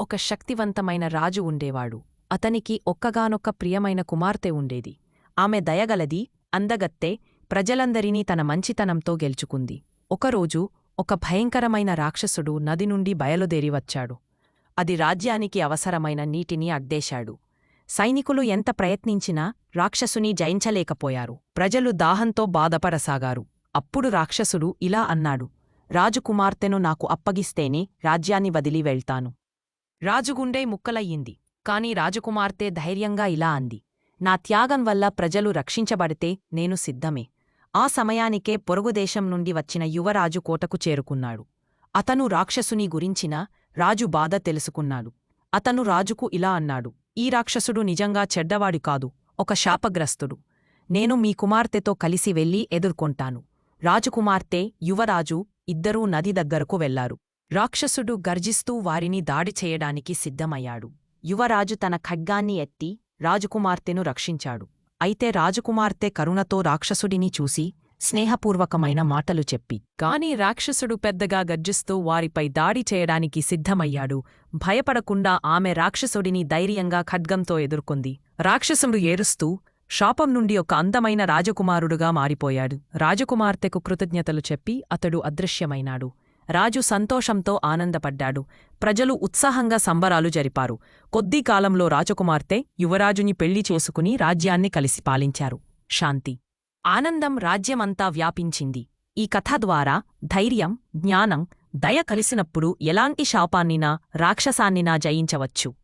ఒక శక్తివంతమైన రాజు ఉండేవాడు. అతనికి ఒక్కగానొక్క ప్రియమైన కుమార్తె ఉండేది. ఆమె దయగలది అందగత్తె ప్రజలందరినీ తన మంచితనంతో గెలుచుకుంది. ఒకరోజు ఒక భయంకరమైన రాక్షసుడు నది నుండి బయలుదేరి వచ్చాడు. అది రాజ్యానికి అవసరమైన నీటిని అడ్డేశాడు సైనికులు ఎంత ప్రయత్నించినా రాక్షసుని జయించలేకపోయారు. ప్రజలు దాహంతో బాధపడసాగారు. అప్పుడు రాక్షసుడు ఇలా అన్నాడు రాజుకుమార్తెను నాకు అప్పగిస్తేనే రాజ్యాన్ని వదిలి వెళ్తాను. రాజుగుండె ముక్కలయ్యింది. కాని రాజకుమార్తె ధైర్యంగా ఇలా అంది. నా త్యాగం వల్ల ప్రజలు రక్షించబడితే నేను సిద్ధమే. ఆ సమయానికే పొరుగుదేశం నుండి వచ్చిన యువరాజు కోటకు చేరుకున్నాడు. అతను రాక్షసుని గురించిన రాజు బాధ తెలుసుకున్నాడు. అతను రాజుకు ఇలా అన్నాడు. ఈ రాక్షసుడు నిజంగా చెడ్డవాడు కాదు. ఒక శాపగ్రస్తుడు. నేను మీ కుమార్తెతో కలిసి వెళ్ళి ఎదుర్కొంటాను. రాజుకుమార్తె యువరాజు ఇద్దరూ నది దగ్గరకు వెళ్ళారు. రాక్షసుడు గర్జిస్తూ వారిని దాడి చేయడానికి సిద్ధమయ్యాడు. యువరాజు తన ఖడ్గాన్ని ఎత్తి రాజకుమార్తెను రక్షించాడు. అయితే రాజకుమార్తె కరుణతో రాక్షసుడిని చూసి స్నేహపూర్వకమైన మాటలు చెప్పి కాని రాక్షసుడు పెద్దగా గర్జిస్తూ వారిపై దాడి చేయడానికి సిద్ధమయ్యాడు. భయపడకుండా ఆమె రాక్షసుడిని ధైర్యంగా ఖడ్గంతో ఎదుర్కొంది. రాక్షసుడు ఏరుస్తూ శాపం నుండి ఒక అందమైన రాజకుమారుడుగా మారిపోయాడు. రాజకుమార్తెకు కృతజ్ఞతలు చెప్పి అతడు అదృశ్యమైనాడు. రాజు సంతోషంతో ఆనందపడ్డాడు. ప్రజలు ఉత్సాహంగా సంబరాలు జరిపారు. కొద్దీ కాలంలో రాజకుమార్తె యువరాజుని పెళ్ళి చేసుకుని రాజ్యాన్ని కలిసి పాలించారు. శాంతి. ఆనందం రాజ్యమంతా వ్యాపించింది. ఈ కథ ద్వారా ధైర్యం జ్ఞానం దయ కలిసినప్పుడు ఎలాంటి శాపాన్నినా రాక్షసాన్నినా జయించవచ్చు.